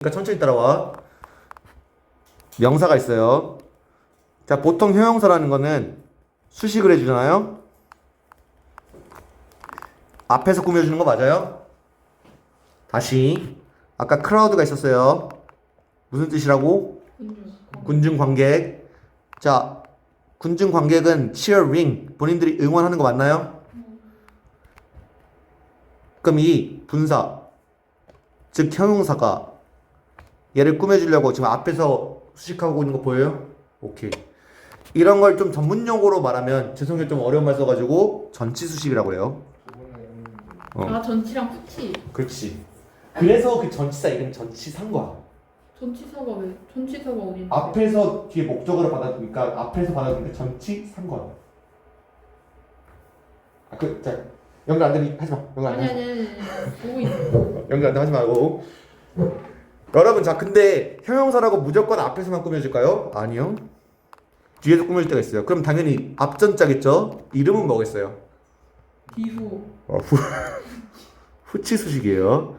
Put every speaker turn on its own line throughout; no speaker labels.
그러니까 천천히 따라와. 명사가 있어요. 자, 보통 형용사라는 거는 수식을 해주잖아요. 앞에서 꾸며주는 거 맞아요? 다시 아까 크라우드가 있었어요. 무슨 뜻이라고? 군중 관객. 자, 군중 관객은 cheering 본인들이 응원하는 거 맞나요? 그럼 이 분사 즉 형용사가 얘를 꾸며주려고 지금 앞에서 수식하고 있는 거 보여요? 오케이. 이런 걸 좀 전문 용어로 말하면 죄송해요 좀 어려운 말 써가지고 전치 수식이라고 해요. 어.
아 전치랑 후치.
그렇지. 그래서 그 전치사 이름 전치사인 거야.
전치사가 왜? 전치사가 어디?
앞에서 뒤에 목적어를 받아주니까 앞에서 받아주니까 전치사인 거야. 아, 그, 자, 연결 안 되니 하지 마. 연결 안
아니
돼.
아니 아니 아니. 보고 있어.
연결 안 돼 하지 말고. 여러분, 자, 근데 형용사라고 무조건 앞에서만 꾸며질까요? 아니요. 뒤에서 꾸며질 때가 있어요. 그럼 당연히 앞전자겠죠? 이름은 뭐겠어요?
비후.
어, 후, 후치수식이에요.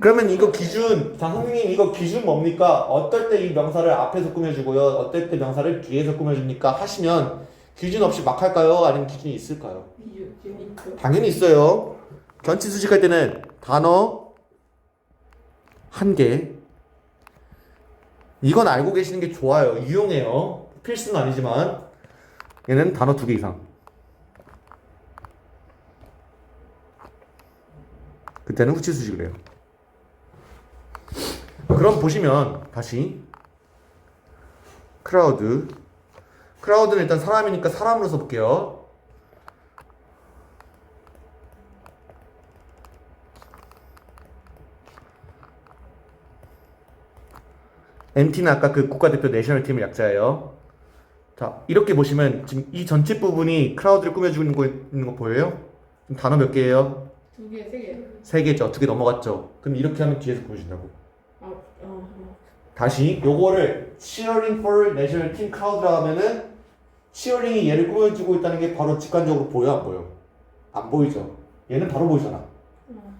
그러면 이거 기준, 자, 선생님 이거 기준 뭡니까? 어떨 때 이 명사를 앞에서 꾸며주고요? 어떨 때 명사를 뒤에서 꾸며줍니까? 하시면 기준 없이 막 할까요? 아니면 기준이 있을까요? 당연히 있어요. 견치 수식할 때는 단어 한 개. 이건 알고 계시는 게 좋아요. 유용해요. 필수는 아니지만 얘는 단어 두 개 이상. 그때는 후치 수식을 해요. 그럼 보시면 다시 크라우드 크라우드는 일단 사람이니까 사람으로 써볼게요. MT는 아까 그 국가대표 내셔널 팀의 약자예요. 자, 이렇게 보시면 지금 이 전체 부분이 크라우드를 꾸며주고 있는 거, 있는 거 보여요? 지금 단어 몇 개예요?
두 개, 세 개.
세 개죠. 두 개 넘어갔죠. 그럼 이렇게 하면 뒤에서 보여준다고.
아, 어, 어.
다시 요거를 cheering for national team crowd라고 하면은 cheering이 얘를 꾸며주고 있다는 게 바로 직관적으로 보여 안 보여? 안 보이죠. 얘는 바로 보이잖아.
어.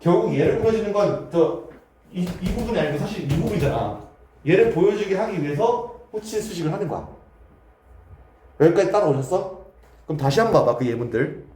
결국 얘를 꾸며주는 건 저이 이 부분이 아니고 사실 이 부분이잖아. 얘를 보여주게 하기 위해서 호치 수식을 하는 거야. 여기까지 따라오셨어? 그럼 다시 한번 봐봐 그 예문들.